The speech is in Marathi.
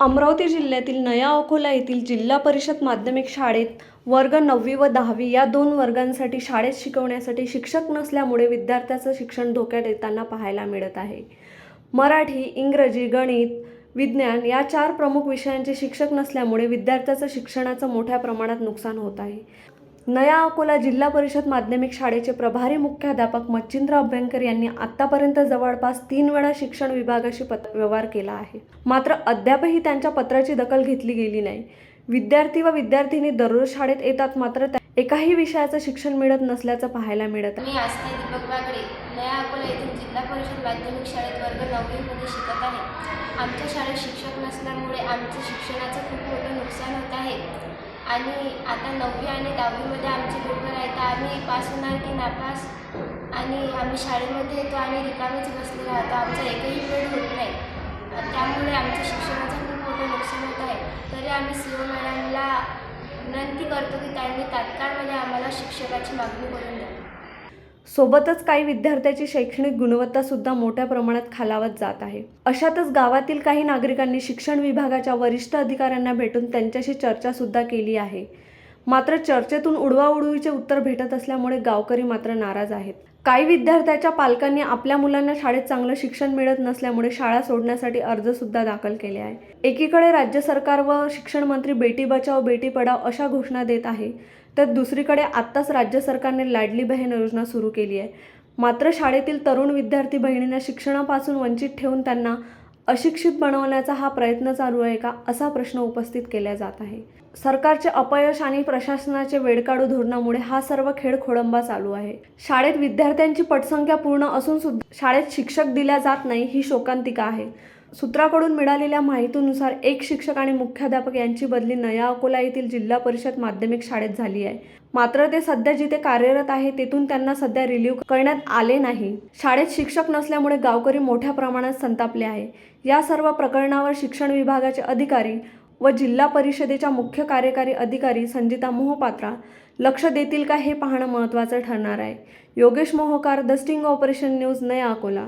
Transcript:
अमरावती जिल्ह्यातील नया अकोला येथील जिल्हा परिषद माध्यमिक शाळेत वर्ग नववी व दहावी या दोन वर्गांसाठी शाळेत शिकवण्यासाठी शिक्षक नसल्यामुळे विद्यार्थ्याचं शिक्षण धोक्यात येताना पाहायला मिळत आहे. मराठी इंग्रजी गणित विज्ञान या चार प्रमुख विषयांचे शिक्षक नसल्यामुळे विद्यार्थ्याचं शिक्षणाचं मोठ्या प्रमाणात नुकसान होत आहे. नया अकोला जिल्हा परिषद माध्यमिक शाळेचे प्रभारी मुख्याध्यापक मच्छिंद्र अभ्यंकर यांनी आतापर्यंत जवळपास तीन वेळा शिक्षण विभागाशी पत व्यवहार केला आहे. मात्र अद्यापही त्यांच्या पत्राची दखल घेतली गेली नाही. विद्यार्थी व विद्यार्थिनी दररोज शाळेत येतात मात्र एकाही विषयाचं शिक्षण मिळत नसल्याचं पाहायला मिळत आहे. मी आस्था दीपक नया अकोला येथील जिल्हा परिषद माध्यमिक शाळेत वर्ग नववीमध्ये शिकत आहे. आमच्या शाळेत शिक्षक नसल्यामुळे आमचं शिक्षणाचं खूप मोठं नुकसान होत आहे. आणि आता नववी आणि दहावीमध्ये आमचे पेपर आहेत. तर आम्ही पास होणार की नापास. आणि आम्ही शाळेमध्ये येतो आणि रिकामीच बसले राहतो आमचा एकही वेळ होत नाही. त्यामुळे आमच्या शिक्षणाचं खूप मोठं नुकसान होत आहे. तरी आम्ही सी ओ मॅडमला विनंती करतो की त्यांनी तात्काळमध्ये आम्हाला शिक्षकाची मागणी करून द्या. सोबतच काही विद्यार्थ्याची शैक्षणिक गुणवत्ता सुद्धा मोठ्या प्रमाणात खालावत जात आहे. अशातच गावातील काही नागरिकांनी शिक्षण विभागाच्या वरिष्ठ अधिकाऱ्यांना भेटून त्यांच्याशी चर्चा सुद्धा केली आहे. मात्र चर्चेतून उडवाउडवीचे उत्तर भेटत असल्यामुळे गावकरी मात्र नाराज आहेत. काही विद्यार्थ्याच्या पालकांनी आपल्या मुलांना शाळेत चांगलं शिक्षण मिळत नसल्यामुळे शाळा सोडण्यासाठी अर्ज सुद्धा दाखल केले आहे. एकीकडे राज्य सरकार व शिक्षण मंत्री बेटी बचाव बेटी पढाव अशा घोषणा देत आहे तर दुसरीकडे आत्ताच राज्य सरकारने लाडली बहीण योजना सुरू केली आहे. मात्र शाळेतील तरुण विद्यार्थी बहिणींना शिक्षणापासून वंचित ठेवून त्यांना अशिक्षित बनवण्याचा हा प्रयत्न चालू आहे का? असा प्रश्न उपस्थित केला जात आहे. सरकारचे अपयश आणि प्रशासनाचे वेडकाडू धोरणामुळे हा सर्व खेळ खोळंबा चालू आहे. शाळेत विद्यार्थ्यांची पटसंख्या पूर्ण असून सुद्धा शाळेत शिक्षक दिल्या जात नाही ही शोकांतिका आहे. सूत्राकडून मिळालेल्या माहितीनुसार एक शिक्षक आणि मुख्याध्यापक यांची बदली नया अकोला येथील जिल्हा परिषद माध्यमिक शाळेत झाली आहे. मात्र ते सध्या जिथे कार्यरत आहे तेथून त्यांना सध्या रिलीव करण्यात आले नाही. शाळेत शिक्षक नसल्यामुळे गावकरी मोठ्या प्रमाणात संतापले आहे. या सर्व प्रकरणावर शिक्षण विभागाचे अधिकारी व जिल्हा परिषदेच्या मुख्य कार्यकारी अधिकारी संजिता मोहपात्रा लक्ष देतील का हे पाहणं महत्त्वाचं ठरणार आहे. Yogesh Mohokar the sting operation news नया अकोला.